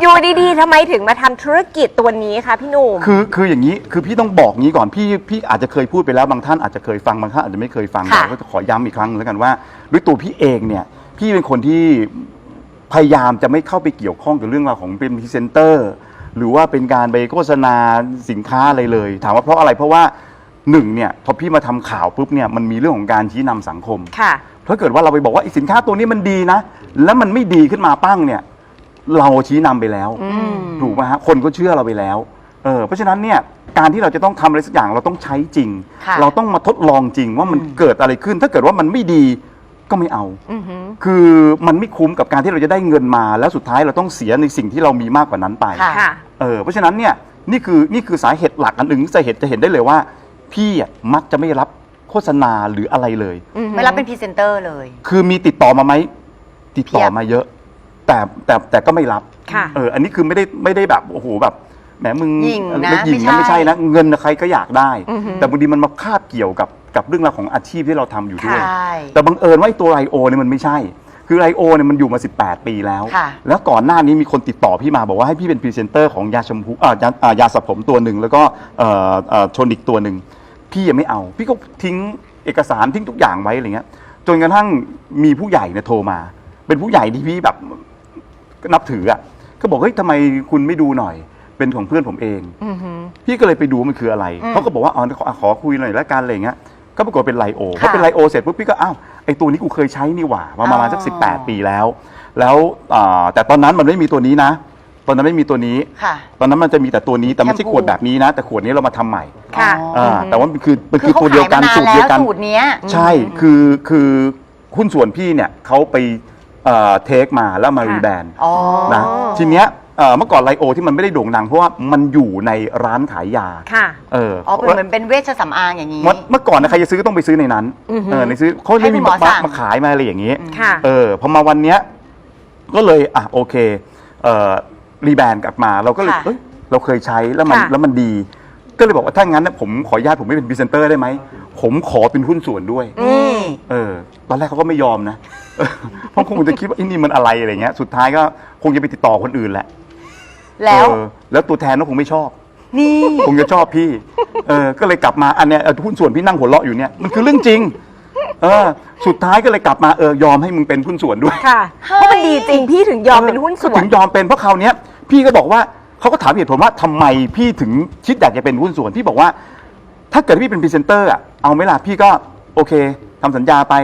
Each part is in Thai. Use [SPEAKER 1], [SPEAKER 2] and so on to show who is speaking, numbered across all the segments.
[SPEAKER 1] อยู่ดีๆทำไมถึงมาทำธุรกิจตัวนี้คะพี่หนุ่ม
[SPEAKER 2] คือคืออย่างนี้คือพี่ต้องบอกงี้ก่อนพี่พี่อาจจะเคยพูดไปแล้วบางท่านอาจจะเคยฟังบางท่านอาจจะไม่เคยฟัง
[SPEAKER 1] ค่ะ
[SPEAKER 2] เราก็จะขอย้ำอีกครั้งหนึ่งแล้วกันว่าด้วยตัวพี่เองเนี่ยพี่เป็นคนที่พยายามจะไม่เข้าไปเกี่ยวข้องกับเรื่องราวของเป็นพรีเซนเตอร์หรือว่าเป็นการไปโฆษณาสินค้าอะไรเลย ถามว่าเพราะอะไรเพราะว่าหนึ่งเนี่ยพอพี่มาทำข่าวปุ๊บเนี่ยมันมีเรื่องของการชี้นำสังคม
[SPEAKER 1] ค่ะ
[SPEAKER 2] ถ้าเกิดว่าเราไปบอกว่าไอ้สินค้าตัวนี้มันดีนะ แล้วมันไม่ดีขึ้นมาปั้งเนี่ย เราชี้นำไปแล้วถูกไหมฮะคนก็เชื่อเราไปแล้วเออเพราะฉะนั้นเนี่ยการที่เราจะต้องทำอะไรสักอย่างเราต้องใช้จริง
[SPEAKER 3] ค่ะ
[SPEAKER 2] เราต้องมาทดลองจริงว่ามันเกิดอะไรขึ้น ถ้าเกิดว่ามันไม่ดีก็ไม่เอา
[SPEAKER 1] อือหือ
[SPEAKER 2] คือมันไม่คุ้มกับการที่เราจะได้เงินมา แล้วสุดท้ายเราต้องเสียในสิ่งที่เรามีมากกว่านั้นไป
[SPEAKER 3] ค่ะ
[SPEAKER 1] ค่ะ
[SPEAKER 2] เออเพราะฉะนั้นเนี่ยนี่คือนี่คือสาเหตุหลักอันหนึ่งสาเหตุจะเห็นได้เลยว่า พี่อะมักจะไม่รับโฆษณาหรืออะไรเลย
[SPEAKER 3] ไม่รับเป็นพรีเซนเตอร์เลย
[SPEAKER 2] คือมีติดต่อมาไหมติดต่อ
[SPEAKER 3] เพียบ
[SPEAKER 2] มาเยอะ แต่แต่แต่ก็ไม่รับ
[SPEAKER 1] ค่ะ
[SPEAKER 2] เอออันนี้คือไม่ได้ไม่ได้แบบโอ้โหแบบแหมมึง
[SPEAKER 3] หยิ่งนะ
[SPEAKER 2] หยิ่ง
[SPEAKER 3] ไม่
[SPEAKER 2] นะ
[SPEAKER 3] ใช่
[SPEAKER 2] ไม่ใช่นะเงินน่ะใครก็อยากได้
[SPEAKER 1] อือหือ
[SPEAKER 2] แต่บางทีมันมาคาบเกี่ยวกับกับเรื่องราวของอาชีพที่เราทำอยู่ด้วย
[SPEAKER 3] ใช่
[SPEAKER 2] แต่บังเอิญว่าไอ้ตัวไรโอเนี่ยมันไม่ใช่ คือไรโอเนี่ยมันอยู่มา 18 ปีแล้ว
[SPEAKER 3] ค่ะ
[SPEAKER 2] แล้วก่อนหน้านี้มีคนติดต่อพี่มาบอกว่าให้พี่เป็นพรีเซนเตอร์ของยาชมพูอ่ายาอ่ายาสระผมตัวหนึ่งแล้วก็เอ่อเอ่อโทนิกตัวหนึ่งพี่ยังไม่เอา พี่ก็ทิ้งเอกสารทิ้งทุกอย่างไว้อะไรเงี้ย จนกระทั่งมีผู้ใหญ่เนี่ยโทรมา เป็นผู้ใหญ่ที่พี่แบบ นับถืออะก็บอกเฮ้ยทำไมคุณไม่ดูหน่อย เป็นของเพื่อนผมเอง
[SPEAKER 1] อือหือ
[SPEAKER 2] พี่ก็เลยไปดูว่ามันคืออะไร
[SPEAKER 3] อืม
[SPEAKER 2] เขาก็บอกว่าอ๋อขอขอคุยหน่อยละกันอะไรอย่างเงี้ยก็ปรากฏเป็นไลโอพอ
[SPEAKER 3] ค่ะ
[SPEAKER 2] เป็นไลโอเสร็จปุ๊บพี่ก็อ้าวไอตัวนี้กูเคยใช้นี่หว่ามาประมาณสัก
[SPEAKER 3] อ๋อ
[SPEAKER 2] สิบแปดปีแล้ว แล้วอ่าแต่ตอนนั้นมันไม่มีตัวนี้นะ ตอนนั้นไม่มีตัวนี้
[SPEAKER 3] ค่ะ
[SPEAKER 2] ตอนนั้นมันจะมีแต่ตัวนี้แต่ไม่ใช่
[SPEAKER 3] แชมพู
[SPEAKER 2] ขวดแบบนี้นะ แต่ขวดนี้เรามาทำใหม่
[SPEAKER 1] ค่ะ
[SPEAKER 3] อ๋อ
[SPEAKER 2] อ่าแต่ว่ามันคือมัน
[SPEAKER 3] คื
[SPEAKER 2] คืออ
[SPEAKER 3] เขา
[SPEAKER 2] ตัวเดียว
[SPEAKER 3] ขาย
[SPEAKER 2] กั
[SPEAKER 3] มานนาน
[SPEAKER 2] สูตร
[SPEAKER 3] แล้
[SPEAKER 2] เดียว
[SPEAKER 3] ว
[SPEAKER 2] กัน
[SPEAKER 3] สูตรเนี้ย
[SPEAKER 2] ใช่ คือ คือหุ้นส่วนพี่เนี่ยเขาไป เอ่อเทคมาแล้วมา
[SPEAKER 1] ค่ะ
[SPEAKER 2] รีแบรนด์
[SPEAKER 3] อ๋อ
[SPEAKER 2] นะทีเนี้ยเอ่อเมื่อก่อนไลโอที่มันไม่ได้โด่งดังเพราะว่ามันอยู่ในร้านขายยา
[SPEAKER 1] ค่ะ
[SPEAKER 2] เออ
[SPEAKER 3] อ๋อเป็นเหมือนเป็นเวชสำอางอย่างนี้
[SPEAKER 2] เมื่อเมื่อก่อนนะใครจะซื้อก็ต้องไปซื้อในนั้น
[SPEAKER 1] อือฮึ
[SPEAKER 2] เออในซื้อเขา
[SPEAKER 3] ให้
[SPEAKER 2] ไม่
[SPEAKER 3] คุ
[SPEAKER 2] มี
[SPEAKER 3] ณหมอ
[SPEAKER 2] มา
[SPEAKER 3] สั่ง
[SPEAKER 2] มาขายมาอะไรอย่างนี้
[SPEAKER 1] ค่ะ
[SPEAKER 2] เออพอมาวันเนี้ยก็เลยอะโอเคเอ่อรีแบรนด์กลับมาเราก็เลย
[SPEAKER 3] ค่ะ
[SPEAKER 2] เอ้ยเราเคยใช้แล้วมัน
[SPEAKER 1] ค่ะ
[SPEAKER 2] แล้วมันดี ก็เลยบอกว่าถ้างั้นนะผมขออนุญาตผมไม่เป็นพรีเซนเตอร์ได้ไหม ผมขอเป็นหุ้นส่วนด้วย
[SPEAKER 3] นี่
[SPEAKER 2] เออ ตอนแรกเขาก็ไม่ยอมนะเออเพราะคงจะคิดว่าไอ้นี่มันอะไรอะไรเงี้ย สุดท้ายก็คงจะไปติดต่อคนอื่นแหละ
[SPEAKER 3] แล้ว
[SPEAKER 2] เออแล้วตัวแทนก็คงไม่ชอบ
[SPEAKER 3] นี่
[SPEAKER 2] คงจะชอบพี่ เออ ก็เลยกลับมา อันเนี้ยเออหุ้นส่วนพี่นั่งหัวเราะอยู่เนี่ย มันคือเรื่องจริง เออ สุดท้ายก็เลยกลับมา เออ ยอมให้มึงเป็นหุ้นส่วนด้วย
[SPEAKER 1] ค่ะ เพราะมันดีจริงพี่ถึงยอมเป็นหุ้นส่ว
[SPEAKER 2] ก็
[SPEAKER 1] น
[SPEAKER 2] ถึงยอมเป็นเพราะคราวเนี้ยพี่ก็บอกว่าเขาก็ถามเหตุผลว่าทำไมพี่ถึงคิดอยากจะเป็นหุ้นส่วนพี่บอกว่า ถ้าเกิดพี่เป็นพรีเซนเตอร์อะเอาไหมล่ะพี่ก็โอเคทำสัญญาไป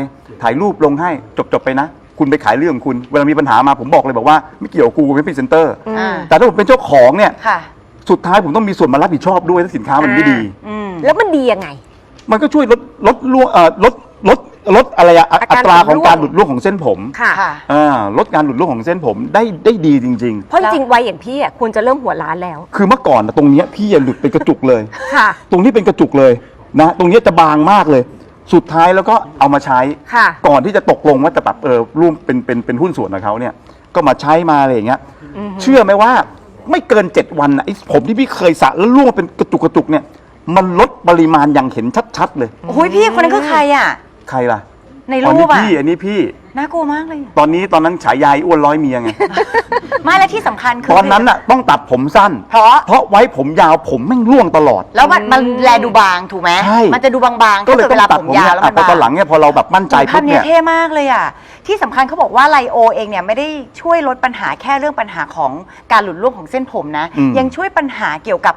[SPEAKER 2] ถ่ายรูปลงให้จบๆไปนะ คุณไปขายเรื่องของคุณ เวลามีปัญหามาผมบอกเลยบอกว่าไม่เกี่ยวกับกูกูเป็นพรีเซนเตอร์
[SPEAKER 3] อ่า
[SPEAKER 2] แต่ถ้าผมเป็นเจ้าของเนี่ย
[SPEAKER 3] ค่ะ
[SPEAKER 2] สุดท้ายผมต้องมีส่วนมารับผิดชอบด้วยถ้าสินค้ามันไม่ดี
[SPEAKER 3] อืม
[SPEAKER 1] แล้วมันดียังไง
[SPEAKER 2] มันก็ช่วยลดลดล่วงเอ่อลดลด ลดอะไรอะ
[SPEAKER 1] อา
[SPEAKER 2] อั
[SPEAKER 1] การ
[SPEAKER 2] ตรา
[SPEAKER 1] หลุด
[SPEAKER 2] ของการ
[SPEAKER 1] ร่วง
[SPEAKER 2] หลุดร่วงของเส้นผม
[SPEAKER 1] ค่ะ
[SPEAKER 3] ค่ะ
[SPEAKER 2] อ่าลดการหลุดร่วงของเส้นผมได้ได้ดีจริง
[SPEAKER 1] เพราะจริงๆวัยอย่างพี่อะควรจะเริ่มหัวล้านแล้ว
[SPEAKER 2] ๆ คือเมื่อก่อนนะตรงเนี้ยพี่อย่าหลุดเป็นกระจุกเลย
[SPEAKER 1] ค่ะ
[SPEAKER 2] ตรงนี้เป็นกระจุกเลยนะตรงเนี้ยจะบางมากเลย สุดท้ายแล้วก็เอามาใช้
[SPEAKER 1] ค่ะ
[SPEAKER 2] ก่อนที่จะตกลงว่าจะแบบเออร่วมเป็นเป็นเป็นหุ้นส่วนกับเขาเนี่ยก็มาใช้มาอะไรอย่างเงี้ยเชื่อไหมว่าไม่เกินเจ็ดวันน่ะไอ้ผมที่พี่เคยสระแล้วร่วงมาเป็นกระจุกกระจุกเนี่ยมันลดปริมาณอย่างเห็นชัดๆเลย
[SPEAKER 3] โอ้ยพี่คนนั้นคือใครอะ
[SPEAKER 2] ใครล่ะ
[SPEAKER 3] ใน
[SPEAKER 2] อ๋อ
[SPEAKER 3] รู
[SPEAKER 2] นี่
[SPEAKER 3] ปอะ
[SPEAKER 2] พี่อันนี้พี่
[SPEAKER 3] น่ากลัวมากเลยอะ
[SPEAKER 2] ตอนนี้ตอนนั้นฉายายอ้วนร้อยเมียไง
[SPEAKER 3] ไม่และที่สำคัญคือ
[SPEAKER 2] ตอนนั้นน่ะต้องตัดผมสั้น
[SPEAKER 3] เพราะ
[SPEAKER 2] เพราะไว้ผมยาวผมแม่งร่วงตลอด
[SPEAKER 3] แล้วมันมันแลดูบางถูกไหม
[SPEAKER 2] ใช่
[SPEAKER 3] มันจะดูบางๆ
[SPEAKER 2] ก็
[SPEAKER 3] ถ้า
[SPEAKER 2] เลย
[SPEAKER 3] เกิด
[SPEAKER 2] ต้
[SPEAKER 3] เว
[SPEAKER 2] อง
[SPEAKER 3] ลา
[SPEAKER 2] ตัด
[SPEAKER 3] ผม
[SPEAKER 2] ผม
[SPEAKER 3] ยา
[SPEAKER 2] เนี่
[SPEAKER 3] วยแล้ว
[SPEAKER 2] อะ
[SPEAKER 3] มัน
[SPEAKER 2] พอบา
[SPEAKER 3] ง
[SPEAKER 2] ตอนหลังเนี่ยพอเราแบบมั่นใจ
[SPEAKER 3] ภา
[SPEAKER 2] ปุ๊
[SPEAKER 3] พ
[SPEAKER 2] บ
[SPEAKER 3] เนี้
[SPEAKER 2] เนี่ยย
[SPEAKER 3] เท่มากเลยอะ ที่สำคัญเขาบอกว่าไลโอเองเนี่ยไม่ได้ช่วยลดปัญหาแค่เรื่องปัญหาของการหลุดร่วงของเส้นผมนะ
[SPEAKER 2] อืม
[SPEAKER 3] ยังช่วยปัญหาเกี่ยวกับ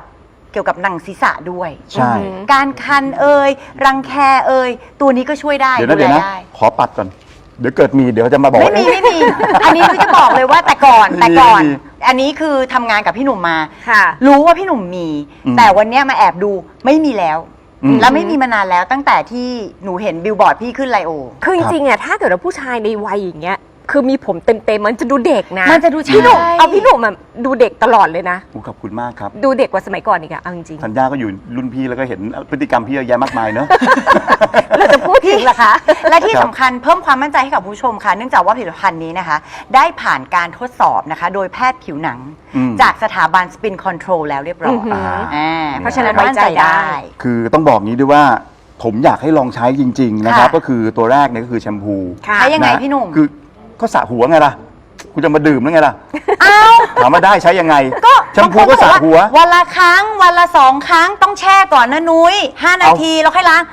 [SPEAKER 3] เกี่ยวกับหนังศีรษะด้วย
[SPEAKER 2] ใช่
[SPEAKER 3] การคันเอ่ยรังแคเอ่ยตัวนี้ก็ช่วยได้
[SPEAKER 2] เดี๋ยวนะ
[SPEAKER 3] ดู
[SPEAKER 2] เดี๋ยว
[SPEAKER 3] แล
[SPEAKER 2] นะ
[SPEAKER 3] ได้
[SPEAKER 2] ขอปัดก่อน เดี๋ยวเกิดมีเดี๋ยวจะมาบอก
[SPEAKER 3] ไม่
[SPEAKER 2] ว่า
[SPEAKER 3] มี
[SPEAKER 2] เอ๊ะ
[SPEAKER 3] ไม่มี อันนี้คือจะบอกเลยว่าแต่ก่อน
[SPEAKER 2] ไม่มี
[SPEAKER 3] แต่ก่อน
[SPEAKER 2] ไม่มี
[SPEAKER 3] อันนี้คือทำงานกับพี่หนุ่มมา
[SPEAKER 1] ค่ะ
[SPEAKER 3] รู้ว่าพี่หนุ่มมี
[SPEAKER 2] อืม
[SPEAKER 3] แต่วันเนี้ยมาแอบดูไม่มีแล้ว
[SPEAKER 2] อืม
[SPEAKER 3] แล้วไม่มีมานานแล้วตั้งแต่ที่หนูเห็นบิลบอร์ดพี่ขึ้นไลโอ
[SPEAKER 1] คือจริงๆอะถ้าเกิดว่าผู้ชายในวัยอย่างเงี้ย คือมีผมเต็มๆมันจะดูเด็กนะ
[SPEAKER 3] มันจะดู
[SPEAKER 1] พี่หนุ่ม
[SPEAKER 3] ใช่
[SPEAKER 1] เอาพี่หนุ่มอะดูเด็กตลอดเลยนะ
[SPEAKER 2] โอ้ขอบคุณมากครับ
[SPEAKER 1] ดูเด็กกว่าสมัยก่อนอีกอะเอาจริง
[SPEAKER 2] สัญญาก็อยู่รุ่นพี่แล้วก็เห็นพฤติกรรมพี่เยอะแยะมากมายเนอะ
[SPEAKER 1] ๆเราจะพูดถึงเหรอคะ
[SPEAKER 3] และที่
[SPEAKER 2] ครับ
[SPEAKER 3] สำคัญเพิ่มความมั่นใจให้กับผู้ชมค่ะ เนื่องจากว่าผลิตภัณฑ์นี้นะคะ ได้ผ่านการทดสอบนะคะ โดยแพทย์ผิวหนัง
[SPEAKER 2] อืม
[SPEAKER 3] จากสถาบันสปินคอนโทรลแล้วเรียบร้อย
[SPEAKER 1] อือหือ
[SPEAKER 3] อ่า
[SPEAKER 1] เพราะฉะนั้นไว้ใจได้
[SPEAKER 2] คือต้องบอกงี้ด้วยว่าผมอยากให้ลองใช้จริง ๆ นะครับ
[SPEAKER 3] ค่ะ
[SPEAKER 2] ก็คือตัวแรกเนี่ยก็คือแชมพู
[SPEAKER 1] ค่ะ
[SPEAKER 3] ใช้ยังไง
[SPEAKER 2] นะ
[SPEAKER 3] พี่หนุ่ม
[SPEAKER 2] คือ ก็สระหัวไงล่ะ คุณจะมาดื่มหรือไงล่ะ
[SPEAKER 3] อ้าว
[SPEAKER 2] ถามว่าได้ใช้ยังไง
[SPEAKER 3] ก็
[SPEAKER 2] แชมพูก็สระหัว
[SPEAKER 3] วันละครั้งวันละสองครั้งต้องแช่ก่อนนะนุ้ยห้านา
[SPEAKER 2] เอา
[SPEAKER 3] ทีแล้วค่อยล้าง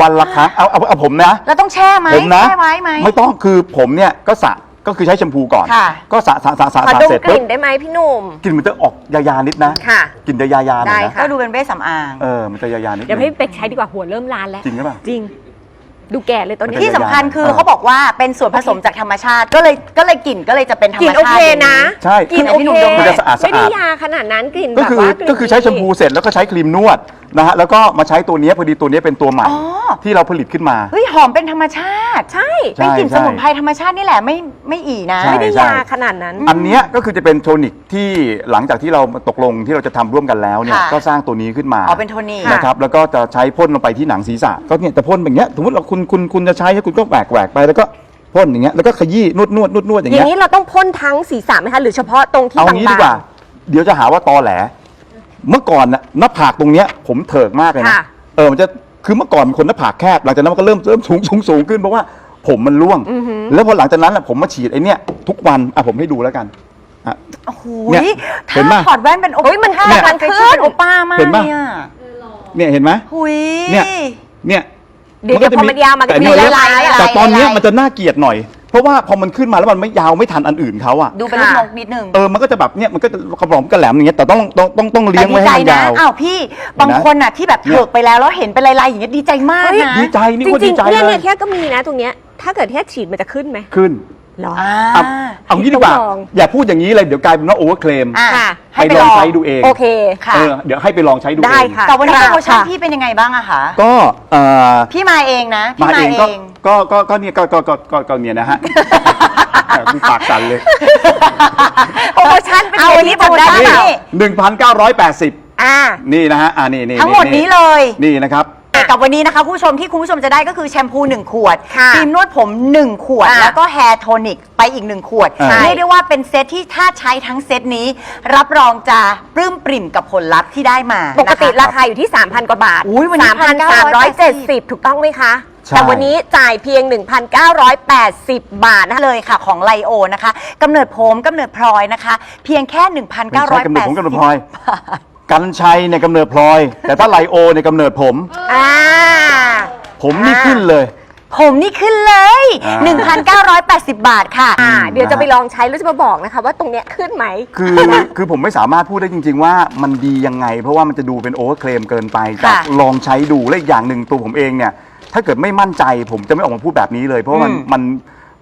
[SPEAKER 2] วันละครั้งเอาเอาเอาผมนะ
[SPEAKER 3] แล้วต้องแช่ไหม
[SPEAKER 2] ผมนะ
[SPEAKER 3] แช่ไว้ไหม
[SPEAKER 2] ไม่ต้องคือผมเนี่ยก็สระก็คือใช้แชมพูก่อน
[SPEAKER 3] ค่ะ
[SPEAKER 2] ก็สระสระสระสระ
[SPEAKER 1] ขอ
[SPEAKER 2] สระ
[SPEAKER 1] ดม
[SPEAKER 2] เสร็จ
[SPEAKER 1] ก
[SPEAKER 2] ปุ๊
[SPEAKER 1] ลิ่
[SPEAKER 2] บ
[SPEAKER 1] นได้ไหมพี่หนุ่ม
[SPEAKER 2] กลิ่นมันจะออกยาๆนิดนะ
[SPEAKER 1] ค่ะ
[SPEAKER 2] กลิ่นจะยาๆหน่อย
[SPEAKER 1] ได้
[SPEAKER 2] นะ
[SPEAKER 1] ค่ะ
[SPEAKER 3] ก็ดูเป็นเวชสำอาง
[SPEAKER 2] เออมันจะยาๆนิด
[SPEAKER 1] เดี๋ยว
[SPEAKER 2] นึ
[SPEAKER 1] ให้
[SPEAKER 2] ง
[SPEAKER 1] เป็กใช้ดีกว่าหัวเริ่มลานแล้ว
[SPEAKER 2] จริงหรือเปล่า
[SPEAKER 1] จริง ดูแก่เลยตอนนี้
[SPEAKER 3] ที่สำคัญคือ
[SPEAKER 2] เออ
[SPEAKER 3] เขาบอกว่าเป็นส่วนผสมจากธรรมชาติ ก็เลยก็เลยกลิ่นก็เลยจะเป็นธรร
[SPEAKER 1] ก
[SPEAKER 3] ม
[SPEAKER 1] ลิ่น
[SPEAKER 3] ชาติ
[SPEAKER 1] โอเคนะ
[SPEAKER 2] ใช่
[SPEAKER 1] กลิ่น
[SPEAKER 3] คือ
[SPEAKER 1] โอ
[SPEAKER 3] พี่ห
[SPEAKER 1] เค
[SPEAKER 3] นุ่มดม
[SPEAKER 2] มันจะสะอาด
[SPEAKER 1] ไม่ได้
[SPEAKER 2] สะอาด
[SPEAKER 1] ยาขนาดนั้นกลิ่น
[SPEAKER 2] ก็
[SPEAKER 1] แบบ
[SPEAKER 2] คือ
[SPEAKER 1] ว่ากลิ่น
[SPEAKER 2] ก็คือใช้แชมพูเสร็จแล้วก็ใช้ครีมนวด นะฮะแล้วก็มาใช้ตัวเนี้ยพอดีตัวเนี้ยเป็นตัวใหม่
[SPEAKER 3] อ๋อ
[SPEAKER 2] ที่เราผลิตขึ้นมา
[SPEAKER 3] เฮ้ยหอมเป็นธรรมชาติ
[SPEAKER 1] ใช่
[SPEAKER 2] ใช่
[SPEAKER 3] เป็นกลิ่นสมุนไพรธรรมชาตินี่แหละไม่ไม่อีนะ
[SPEAKER 2] ใช่
[SPEAKER 1] ไม่ได้ยาขนาดนั้น
[SPEAKER 2] อันเนี้ยก็คือจะเป็นโทนิกที่หลังจากที่เราตกลงที่เราจะทำร่วมกันแล้วเนี่ย
[SPEAKER 3] ค่ะ
[SPEAKER 2] ก็สร้างตัวนี้ขึ้นมา
[SPEAKER 3] อ๋อเป็นโทนิก
[SPEAKER 2] นะครับแล้วก็จะใช้พ่นลงไปที่หนังศีรษะก็เนี่ยจะพ่นแบบเนี้ยสมมติเราคุณคุณคุณจะใช้คุณก็แหวกแหวกไปแล้วก็พ่นอย่างเงี้ยแล้วก็ขยี้นวดนวดนวดนวดอย่าง
[SPEAKER 1] อย่า
[SPEAKER 2] เงี้
[SPEAKER 1] ง
[SPEAKER 2] ย
[SPEAKER 1] นี้เราต้องพ่นทั้งศีรษะไหมคะ หรือเฉพาะตรงที่
[SPEAKER 2] เอา
[SPEAKER 1] บาง
[SPEAKER 2] งี้ดีกว่า เดี๋ยวจะหาว่าตอแหล เมื่อก่อนน่ะหน้าผากตรงเนี้ยผมเถิกมากเลยนะ
[SPEAKER 1] ค่ะ
[SPEAKER 2] เออมันจะคือเมื่อก่อนเป็นคนหน้าผากแคบหลังจากนั้นมันก็เริ่มเริ่มสูงสูงสูงขึ้นเพราะว่าผมมันร่วงแล้วพอหลังจากนั้นน่ะผมมาฉีดไอ้เนี้ยทุกวันอะผมให้ดูแล้วกันอะ
[SPEAKER 3] โอ้โห
[SPEAKER 2] เนี่ย
[SPEAKER 3] ถ้า
[SPEAKER 2] เห็นปะ
[SPEAKER 3] ถอดแว่นเป็นโอ
[SPEAKER 1] เฮ้ยมัน
[SPEAKER 3] ถ้า
[SPEAKER 1] เนี่ย
[SPEAKER 3] มันขึ้น เป็นโอป้ามาก
[SPEAKER 2] เห็นปะ
[SPEAKER 3] เนี่ย
[SPEAKER 2] เนี่ยเห็นไหม
[SPEAKER 3] หุย
[SPEAKER 2] เนี่ย เนี่ย
[SPEAKER 1] เดี๋ยว
[SPEAKER 2] ก็
[SPEAKER 1] เดี๋ยวพอมันยาวมันก็
[SPEAKER 2] แต่
[SPEAKER 1] จะมี
[SPEAKER 2] เนี่ย
[SPEAKER 1] ลายๆอะไร
[SPEAKER 2] แต่ตอนเนี้ย
[SPEAKER 3] ลายๆ
[SPEAKER 2] มันจะน่าเกลียดหน่อย เพราะว่าพอมันขึ้นมาแล้วมันไม่ยาวไม่ทันอันอื่นเขาอะ
[SPEAKER 3] ดูเป็นลูกนกนิดนึง
[SPEAKER 2] เออมันก็จะแบบเนี่ยมันก็จะกระบอกกระแหลมอย่างเงี้ยแต่ต้องต้องต้องต้องเลี้ยงไว้ให้มันยาว
[SPEAKER 3] อ้าวพี่บางคนอะที่แบบ
[SPEAKER 2] เนี่ย
[SPEAKER 3] เถิกไปแล้วแล้วเห็นเป็นลายๆอย่างเงี้ยดีใจมาก
[SPEAKER 1] เฮ้ย
[SPEAKER 3] นะ
[SPEAKER 2] ดีใจนี่
[SPEAKER 1] จ
[SPEAKER 2] ก็
[SPEAKER 1] ริ
[SPEAKER 2] ดี
[SPEAKER 1] ง
[SPEAKER 2] ใจ
[SPEAKER 1] ๆเนี่ย
[SPEAKER 2] เล
[SPEAKER 1] เนี่ยยแค่ก็มีนะตรงเนี้ยถ้าเกิดแค่ฉีดมันจะขึ้นไหม
[SPEAKER 2] ขึ้น
[SPEAKER 1] หรอ
[SPEAKER 3] อ่า
[SPEAKER 2] เอาเอางี้ดีกว่า
[SPEAKER 1] ต้องลอง
[SPEAKER 2] อย่าพูดอย่างนี้เลยเดี๋ยวกลายเป็นว่าโอเวอร์เคลม
[SPEAKER 3] อะ
[SPEAKER 1] ค่ะ
[SPEAKER 3] ให้ไป
[SPEAKER 2] ล
[SPEAKER 3] ล
[SPEAKER 2] อ
[SPEAKER 3] องง
[SPEAKER 2] ใช้ดูเอง
[SPEAKER 1] โอเค
[SPEAKER 3] ค่ะ
[SPEAKER 2] เออเดี๋ยวให้ไปลองใช้ดู
[SPEAKER 1] ได้
[SPEAKER 2] เอง
[SPEAKER 1] ค่ะ
[SPEAKER 3] แต่วันนี้โปรโมชั่น
[SPEAKER 1] ค่ะ
[SPEAKER 3] พี่เป็นยังไงบ้างอะคะ
[SPEAKER 2] ก็เอ่อ
[SPEAKER 3] พี่มาเองนะพี่
[SPEAKER 2] มา
[SPEAKER 3] มา
[SPEAKER 2] เอง
[SPEAKER 3] เอ
[SPEAKER 2] ก็
[SPEAKER 3] ง
[SPEAKER 2] ก็ก็ก็เนี่ยก็ก็ก็ก็ก็เนี่ยนะฮะแหมกูปากสั่นเลย
[SPEAKER 1] โปรโมชั่นเป็น
[SPEAKER 3] เอา
[SPEAKER 1] ไง
[SPEAKER 3] วันนี้
[SPEAKER 1] พี่จำได้
[SPEAKER 3] โปรโมชั่น
[SPEAKER 1] เปล่า
[SPEAKER 3] นี่
[SPEAKER 2] หนึ่งพันเก้าร้อยแปดสิบ
[SPEAKER 1] อ่า
[SPEAKER 2] นี่นะฮะอ่านี่นี่
[SPEAKER 3] ทั้งหมดนี้เลย
[SPEAKER 2] นี่นะครับ
[SPEAKER 3] แต่ กับวันนี้นะคะคุณผู้ชมที่คุณผู้ชมจะได้ก็คือแชมพู 1 ขวด
[SPEAKER 1] ค่ะ
[SPEAKER 3] ครีมนวดผม 1 ขวด
[SPEAKER 1] อะ
[SPEAKER 3] แล้วก็แฮร์โทนิกไปอีก 1 ขวด
[SPEAKER 2] ใช่
[SPEAKER 3] เรียกได้ว่าเป็นเซตที่ถ้าใช้ทั้งเซตนี้ รับรองจะปลื้มปริ่มกับผลลัพธ์ที่ได้มา
[SPEAKER 1] ปกติ
[SPEAKER 3] นะคะ
[SPEAKER 1] ราคาอยู่ที่ 3,000 กว่าบาท
[SPEAKER 3] อุ๊ยวันนี้
[SPEAKER 1] 3,370 ถูกต้องไหมคะ
[SPEAKER 2] ใช่
[SPEAKER 1] แต่วันนี้จ่ายเพียง 1,980 บาทนะคะ
[SPEAKER 3] เลยค่ะของไลโอนะคะกำเนิดผมกำเนิดพลอยนะคะ เพียงแค่
[SPEAKER 2] ไม่ใช่กำเนิดผมกำเนิด
[SPEAKER 3] 1,980
[SPEAKER 2] พลอย กันชัยเนี่ยกำเนิดพลอย แต่ถ้าไลโอเนี่ยกำเนิดผม
[SPEAKER 1] อ่า
[SPEAKER 2] ผมนี่ขึ้นเลย
[SPEAKER 3] ผมนี่ขึ้นเลย
[SPEAKER 2] อ่า
[SPEAKER 3] 1,980 บาทค่ะ
[SPEAKER 1] อ่า เดี๋ยวจะไปลองใช้แล้วจะมาบอกนะคะ ว่าตรงเนี้ยขึ้นไหม
[SPEAKER 2] คือคือผมไม่สามารถพูดได้จริง ๆ ว่ามันดียังไง เพราะว่ามันจะดูเป็นโอเวอร์เคลมเกินไปแต่
[SPEAKER 3] ค่ะ
[SPEAKER 2] ลองใช้ดูและอีกอย่างหนึ่งตัวผมเองเนี่ย ถ้าเกิดไม่มั่นใจผมจะไม่ออกมาพูดแบบนี้เลย เพราะว่ามัน
[SPEAKER 3] อืม
[SPEAKER 2] มัน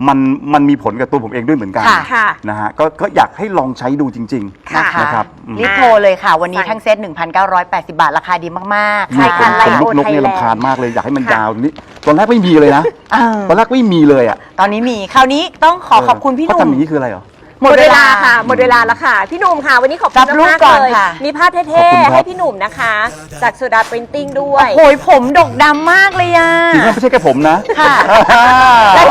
[SPEAKER 2] มันมันมีผลกับตัวผมเองด้วยเหมือนกัน
[SPEAKER 3] ค่ะ
[SPEAKER 1] ค่ะ
[SPEAKER 2] นะฮะก็ก็อยากให้ลองใช้ดูจริง
[SPEAKER 1] ค่ะ
[SPEAKER 3] นะคะ
[SPEAKER 2] นะครับอืม
[SPEAKER 3] รีบโทรเลยค่ะ วันนี้
[SPEAKER 1] สั่ง
[SPEAKER 3] ทั้งเซต 1,980 บาท ราคาดีมากๆ
[SPEAKER 2] นี่
[SPEAKER 3] ค่ะ
[SPEAKER 2] คนคนลุกนกเนี่ย
[SPEAKER 1] Thailand
[SPEAKER 2] ลำคาญมากเลยอยากให้มัน
[SPEAKER 1] ค่ะ
[SPEAKER 2] ยาวนี่ตอนแรกไม่มีเลยนะ
[SPEAKER 3] เออ
[SPEAKER 2] ตอนแรกไม่มีเลยอะ
[SPEAKER 3] ตอนนี้มีคราวนี้ต้องขอขอบคุณพี่ห
[SPEAKER 2] เขา
[SPEAKER 3] นุ่ม
[SPEAKER 2] ทำอย่างนี้คืออะไรเหรอ
[SPEAKER 1] หมดเวลาค่ะ หมดเวลาแล้วค่ะ พี่หนุ่มค่ะ วันนี้ขอบคุ
[SPEAKER 3] รั
[SPEAKER 1] ณ
[SPEAKER 3] บลูก
[SPEAKER 1] มาก
[SPEAKER 3] ก่
[SPEAKER 1] ๆ
[SPEAKER 3] อน
[SPEAKER 1] เลย
[SPEAKER 3] ค่ะ
[SPEAKER 1] มีภาพ
[SPEAKER 2] ขอบ
[SPEAKER 1] เท่
[SPEAKER 2] คุณครับ
[SPEAKER 1] ๆให้พี่หนุ่มนะคะ จากโซดาปรินติ้งด้วย
[SPEAKER 3] โอ้ยผมดกดำมากเลยอะ
[SPEAKER 2] จริงๆไม่ใช่แค่ผมนะ
[SPEAKER 3] ค่ะ
[SPEAKER 1] และ